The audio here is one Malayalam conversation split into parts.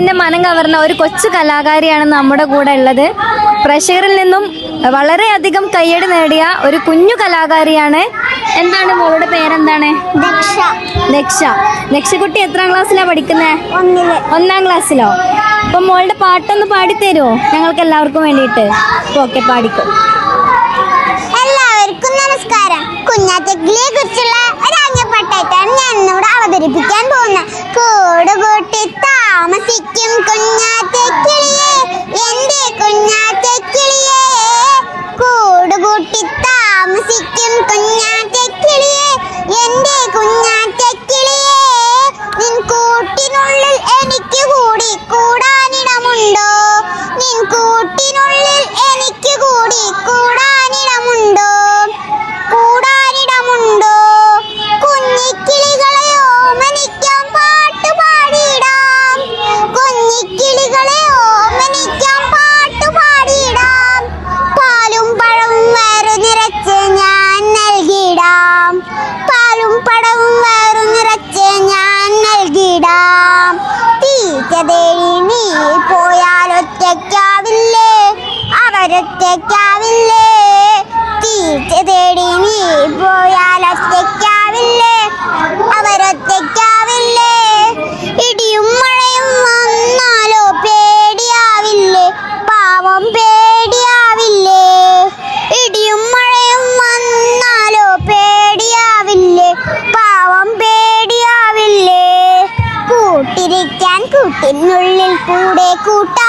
മനസ്സിന്റെ മനം കവർന്ന ഒരു കൊച്ചു കലാകാരിയാണ് നമ്മുടെ കൂടെ ഉള്ളത്. പ്രഷറിൽ നിന്നും വളരെയധികം കയ്യടി നേടിയ ഒരു കുഞ്ഞു കലാകാരിയാണ്. എന്താണ് മോളുടെ പേരെന്താണ്? ദക്ഷ. ദക്ഷ. ദക്ഷക്കുട്ടി എത്രാം ക്ലാസ്സിലാ പഠിക്കുന്നേ? ഒന്നിൽ. ഒന്നാം ക്ലാസ്സിലോ? അപ്പൊ മോളുടെ പാട്ടൊന്ന് പാടിത്തരുമോ ഞങ്ങൾക്ക് എല്ലാവർക്കും വേണ്ടിയിട്ട്. ഓക്കെ പാടിക്കും. എല്ലാവർക്കും നമസ്കാരം. കുഞ്ഞാറ്റക്കിളിയെ കുറിച്ചുള്ള തീറ്റ നീ പോയാൽ ഒറ്റയ്ക്കാവില്ലേ? അവരൊറ്റയ്ക്കാവില്ലേ തീറ്റ തേടി നീ പോയാൽ ഒറ്റയ്ക്കാവില്ലേ? അവരൊറ്റയ്ക്കാവില്ലേ ഇടിയും മഴയും വന്നാലോ പേടിയാവില്ലേ? പാവം പേടിയാവില്ലേ? ഇടിയും മഴയും വന്നാലോ പേടിയാവില്ലേ? കൂട്ടിനുള്ളിൽ കൂടെ കൂട്ടാമോ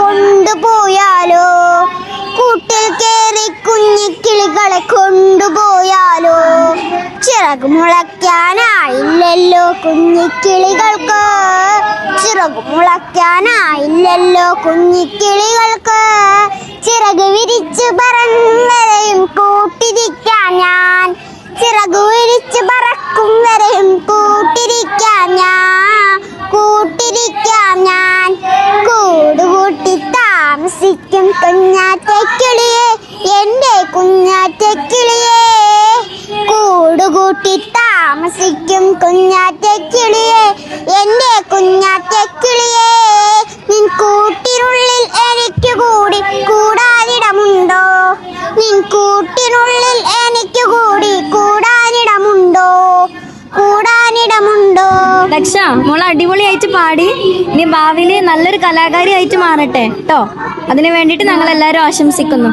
കൊണ്ടുപോയാലോ? കൂട്ടിൽ കയറി കുഞ്ഞിക്കിളികളെ കൊണ്ടുപോയാലോ? ചിറക് മുളയ്ക്കാനായില്ലല്ലോ കുഞ്ഞിക്കിളികൾക്ക് ചിറക് മുളയ്ക്കാനായില്ലല്ലോ കുഞ്ഞിക്കിളികൾക്ക് ചിറക് വിരിച്ചു പറന്നും കുഞ്ഞാറ്റക്കിളിയെ എന്റെ കുഞ്ഞാറ്റക്കിളിയെ. കൂടുകൂട്ടി താമസിക്കും കുഞ്ഞാറ്റക്കിളിയെ എന്റെ കുഞ്ഞാറ്റക്കിളിയെ. നിൻ കൂട്ടിനുള്ളിൽ എനിക്ക് കൂടി കൂടാനിടമുണ്ടോ? നിൻ കൂട്ടിനുള്ളിൽ എനിക്ക് കൂടി കൂടാനിടമുണ്ടോ? കൂടാനിടമുണ്ടോ? ലക്ഷ മോൾ അടിപൊളിയായിട്ട് പാടി. നീ ഭാവിയിൽ നല്ലൊരു കലാകാരി ആയിട്ട് മാറട്ടെ കേട്ടോ അതിനു വേണ്ടിയിട്ട് ഞങ്ങൾ എല്ലാവരും ആശംസിക്കുന്നു.